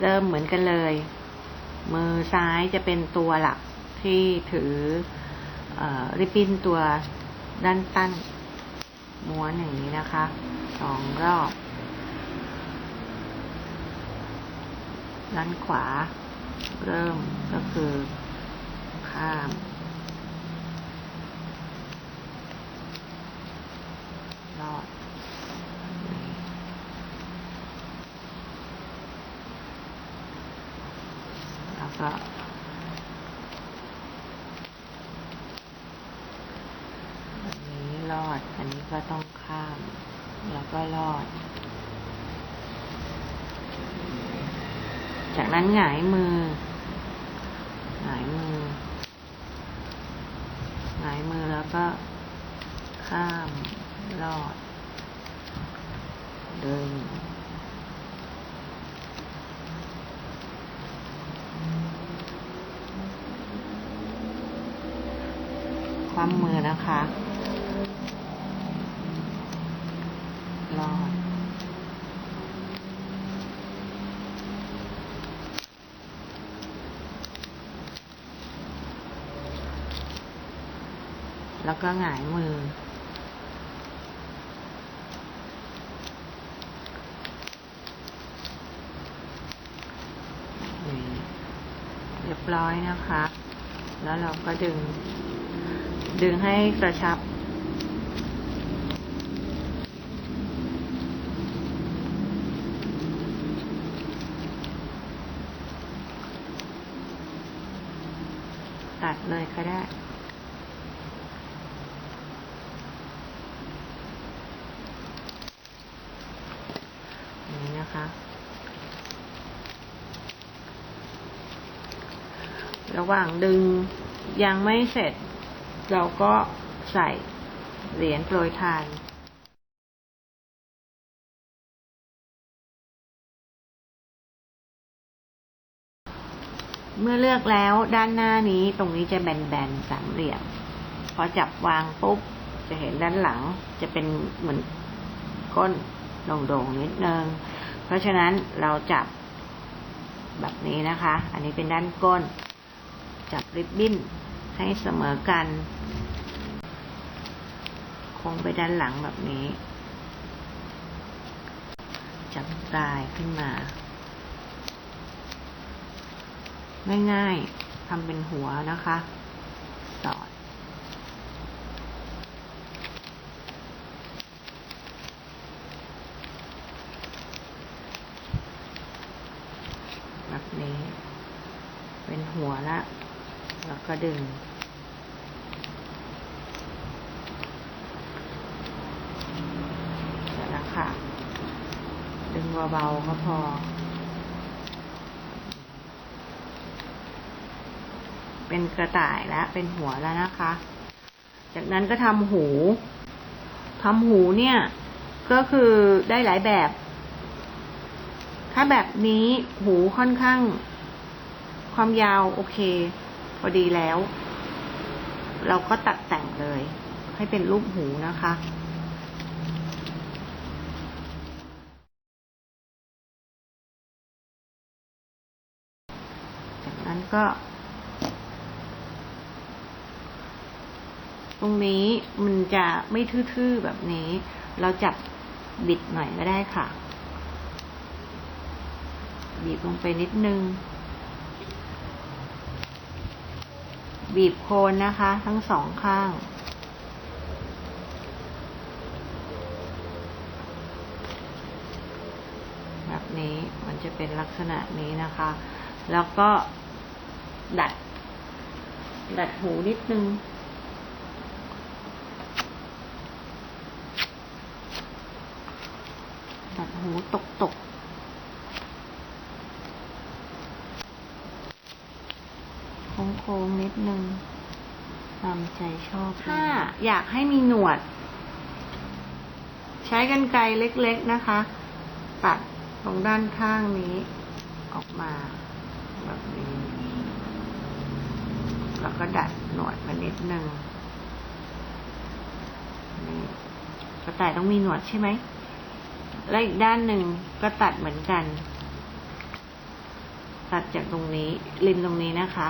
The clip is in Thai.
เริ่มเหมือนกันเลย มือซ้ายจะเป็นตัวหลักที่ถืออริบบิ้นตัวด้านตั้นม้วนอย่างนี้นะคะสองรอบ ด้านขวา เริ่มก็คือข้ามรอด แล้วก็ อันนี้รอด อันนี้ก็ต้องข้าม แล้วก็รอด จากนั้นหงายมือ หงายมือ หงายมือแล้วก็ข้าม รอด เดึง ความมือนะคะ รอด แล้วก็หงายมือ เรียบร้อยนะคะ แล้วเราก็ดึง ดึงให้กระชับ ตัดเลยก็ได้อย่างนี้นะคะระหว่างดึงยังไม่เสร็จ เราก็ใส่เหรียญโปรยทานเมื่อเลือกแล้วด้านหน้านี้ตรงนี้จะแบนๆสามเหลี่ยม พอจับวางปุ๊บ จะเห็นด้านหลังจะเป็นเหมือนก้นโด่งๆนิดนึง เพราะฉะนั้นเราจับแบบนี้นะคะ อันนี้เป็นด้านก้น จับริบบิ้นให้เสมอกัน คงไปด้านหลังแบบนี้ จับปลายขึ้นมา ง่ายๆทำเป็นหัวนะคะ สอด แบบนี้ เป็นหัวละ แล้วก็ดึง เสร็จแล้ว ค่ะ ดึงเบาๆก็พอ เป็นกระต่ายแล้ว เป็นหัวแล้วนะคะ จากนั้นก็ทำหูทำหูเนี่ย ก็คือได้หลายแบบ ถ้าแบบนี้หูค่อนข้าง ความยาวโอเค พอดีแล้ว เราก็ตัดแต่งเลย ให้เป็นรูปหูนะคะ จา ก็ ตรงนี้มันจะไม่ทื่อๆแบบนี้ เราจับบิดหน่อยก็ได้ค่ะ บีบลงไปนิดนึง บีบโคนนะคะ ทั้งสองข้างแบบนี้มันจะเป็นลักษณะนี้นะคะ แล้วก็ ดัด ดัดหูนิดนึง ดัดหูตกตกโค้งๆนิดนึงตามใจชอบถ้าอยากให้มีหนวด ใช้กันไกรเล็กๆนะคะ ตัดตรงด้านข้างนี้ ออกมา แบบนี้ แล้วก็ดัดหนวดมานิดนึงนี่กระต่ายต้องมีหนวดใช่ไหม และอีกด้านหนึ่งก็ตัดเหมือนกัน ตัดจากตรงนี้ริมตรงนี้นะคะ